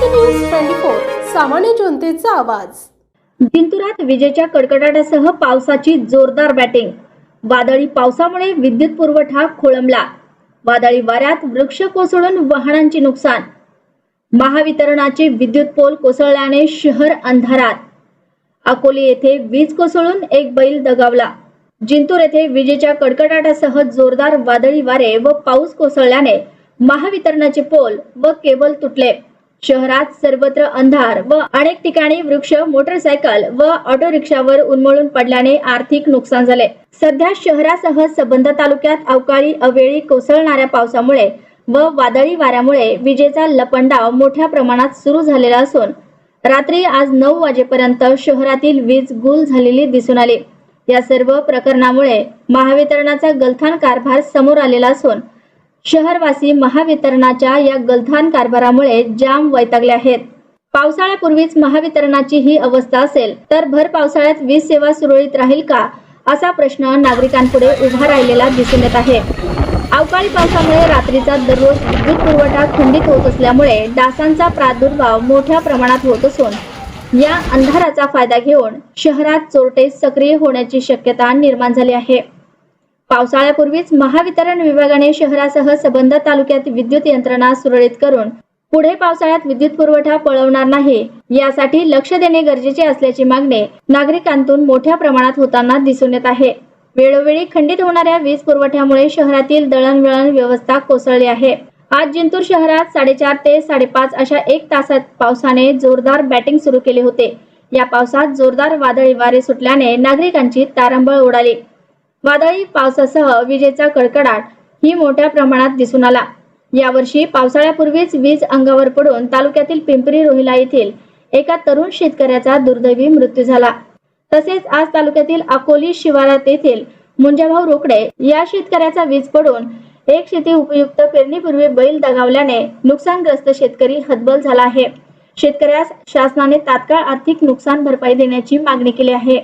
Maharashtra news twenty four सामान्य जनतेचा आवाज. जिंतुरात विजेच्या कडकडाटासह पावसाची जोरदार बॅटिंग. वादळी पावसामुळे विद्युत पुरवठा खोळंबला. वादळी वाऱ्यात वृक्ष कोसळून वाहनांची नुकसान. महावितरणाचे विद्युत पोल कोसळल्याने शहर अंधारात. अकोले येथे वीज कोसळून एक बैल दगावला. जिंतूर येथे विजेच्या कडकडाटासह जोरदार वादळी वारे व पाऊस कोसळल्याने महावितरणाचे पोल व केबल तुटले. शहरात सर्वत्र अंधार व अनेक ठिकाणी वृक्ष मोटरसायकल व ऑटो रिक्षावर उन्मळून पडल्याने आर्थिक नुकसान झाले. सध्या शहरासह सबंध तालुक्यात अवकाळी अवेळी कोसळणाऱ्या पावसामुळे व वादळी वाऱ्यामुळे विजेचा लपंडाव मोठ्या प्रमाणात सुरू झालेला असून रात्री आज नऊ वाजेपर्यंत शहरातील वीज गुल झालेली दिसून आली. या सर्व प्रकरणामुळे महावितरणाचा गलथान कारभार समोर आलेला असून शहरवासी महावितरणाच्या या गलथान कारभारामुळे जाम वैतागले आहेत. पावसाळ्यापूर्वीच महावितरणाची ही अवस्था असेल तर भर पावसाळ्यात वीज सेवा सुरळीत राहील का? असा प्रश्न नागरिकांपुढे उभा राहिलेला दिसून येत आहे. अवकाळी पावसामुळे रात्रीचा दररोज विद्युत पुरवठा खंडित होत असल्यामुळे डासांचा प्रादुर्भाव मोठ्या प्रमाणात होत असून या अंधाराचा फायदा घेऊन शहरात चोरटे सक्रिय होण्याची शक्यता निर्माण झाली आहे. पावसाळ्यापूर्वीच महावितरण विभागाने शहरासह सबंध तालुक्यात विद्युत यंत्रणा सुरळीत करून पुढे पावसाळ्यात विद्युत पुरवठा पळवणार नाही यासाठी लक्ष देणे गरजेचे असल्याची मागणी नागरिकांतून मोठ्या प्रमाणात होताना दिसून येत आहे. वेळोवेळी खंडित होणाऱ्या वीज पुरवठ्यामुळे शहरातील दळणवळण व्यवस्था कोसळली आहे. आज जिंतूर शहरात साडेचार ते साडेपाच अशा एक तासात पावसाने जोरदार बॅटिंग सुरू केले होते. या पावसात जोरदार वादळी वारे सुटल्याने नागरिकांची तारंबळ उडाली. वादळी पावसासह विजेचा कडकडाट ही मोठ्या प्रमाणात दिसून आला. यावर्षी पावसाळ्यापूर्वीच वीज अंगावर पडून तालुक्यातील पिंपरी रोहिला येथील एका तरुण शेतकऱ्याचा दुर्दैवी मृत्यू झाला. तसेच आज तालुक्यातील अकोली शिवारात येथील मुंजाभाऊ रोकडे या शेतकऱ्याचा वीज पडून एक शेती उपयुक्त पेरणीपूर्वी बैल दगावल्याने नुकसानग्रस्त शेतकरी हतबल झाला आहे. शेतकऱ्यास शासनाने तात्काळ आर्थिक नुकसान भरपाई देण्याची मागणी केली आहे.